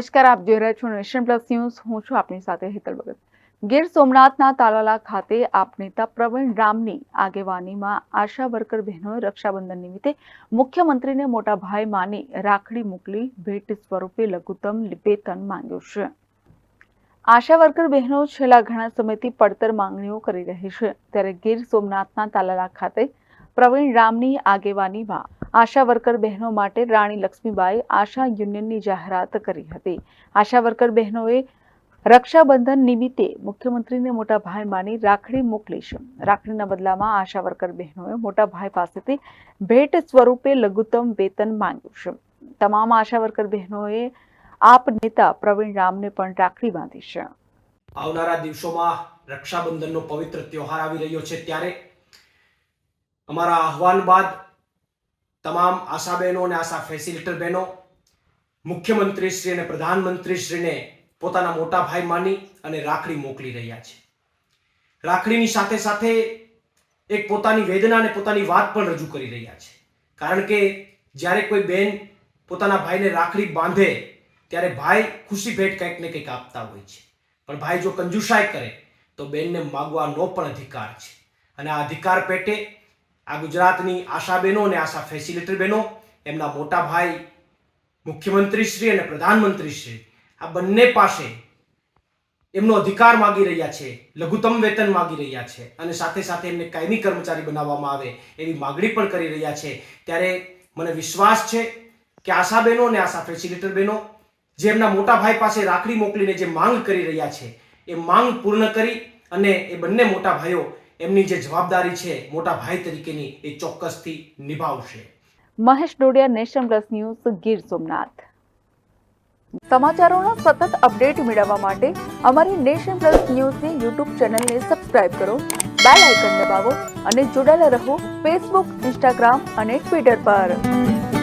નમસ્કાર, આપ જોઈ રહ્યા છો નેશન પ્લસ ન્યૂઝ. હું છું આપની સાથે હેતલ ભગત. ગીર સોમનાથના તાલાલા ખાતે આપ નેતા પ્રવીણ રામની આગેવાનીમાં આશા વર્કર બહેનોએ રક્ષાબંધન નિમિત્તે મુખ્યમંત્રીને મોટા ભાઈ માની રાખડી મોકલી ભેટ સ્વરૂપે લઘુત્તમ વેતન માંગ્યું છે. આશા વર્કર બહેનો છેલ્લા ઘણા સમયથી પડતર માંગણીઓ કરી રહી છે. ત્યારે ગીર સોમનાથના તાલાલા ખાતે પ્રવીણ રામની આગેવાનીમાં આશા વર્કર બહેનો માટે રાણી લક્ષ્મીબાઈ આશા યુનિયનની જાહેરાત કરી હતી. આશા વર્કર બહેનોએ રક્ષાબંધન નિમિત્તે મુખ્યમંત્રીને મોટા ભાઈ માની રાખડી મોકલી છે. રાખડીના બદલામાં આશા વર્કર બહેનોએ મોટા ભાઈ પાસેથી ભેટ સ્વરૂપે લઘુત્તમ વેતન માંગ્યું છે. તમામ આશા વર્કર બહેનોએ આપ નેતા પ્રવીણ રામને પણ રાખડી બાંધી છે. આવનારા દિવસોમાં રક્ષાબંધનનો પવિત્ર તહેવાર આવી રહ્યો છે. ત્યારે અમારા આહવાન બાદ તમામ આશા બહેનો અને આશા ફેસિલિટર બહેનો, મુખ્યમંત્રીશ્રી અને પ્રધાનમંત્રીશ્રીને પોતાના મોટા ભાઈ માની અને રાખડી મોકલી રહ્યા છે. રાખડીની સાથે સાથે એક પોતાની વેદના અને પોતાની વાત પણ રજૂ કરી રહ્યા છે. કારણ કે જ્યારે કોઈ બેન પોતાના ભાઈને રાખડી બાંધે, ત્યારે ભાઈ ખુશી ભેટ કંઈક ને કંઈક આપતા હોય છે. પણ ભાઈ જો કંજુસાઈ કરે, તો બેનને માગવાનો પણ અધિકાર છે. અને આ અધિકાર પેટે આ ગુજરાતની આશા બહેનો અને આશા ફેસિલિટર બહેનો, એમના મોટા ભાઈ મુખ્યમંત્રીશ્રી અને પ્રધાનમંત્રીશ્રી, આ બંને પાસે એમનો અધિકાર માગી રહ્યા છે, લઘુત્તમ વેતન માગી રહ્યા છે અને સાથે સાથે એમને કાયમી કર્મચારી બનાવવામાં આવે એવી માગણી પણ કરી રહ્યા છે. ત્યારે મને વિશ્વાસ છે કે આશા બહેનો અને આશા ફેસિલિટર બહેનો, જે એમના મોટા ભાઈ પાસે રાખડી મોકલીને જે માંગ કરી રહ્યા છે, એ માંગ પૂર્ણ કરી અને એ બંને મોટા ભાઈઓ એમની જે જવાબદારી છે, મોટા ભાઈ તરીકેની એ ચોક્કસથી નિભાવશે. Mahesh Dodiya, nation plus news, Gir Somnath. સમાચારોના સતત અપડેટ મેળવવા માટે અમારી નેશન પ્લસ ન્યૂઝની યુટ્યુબ ચેનલને સબસ્ક્રાઇબ કરો, બેલ આઇકન દબાવો અને જોડાયેલા રહો ફેસબુક, ઇન્સ્ટાગ્રામ અને ટ્વિટર પર.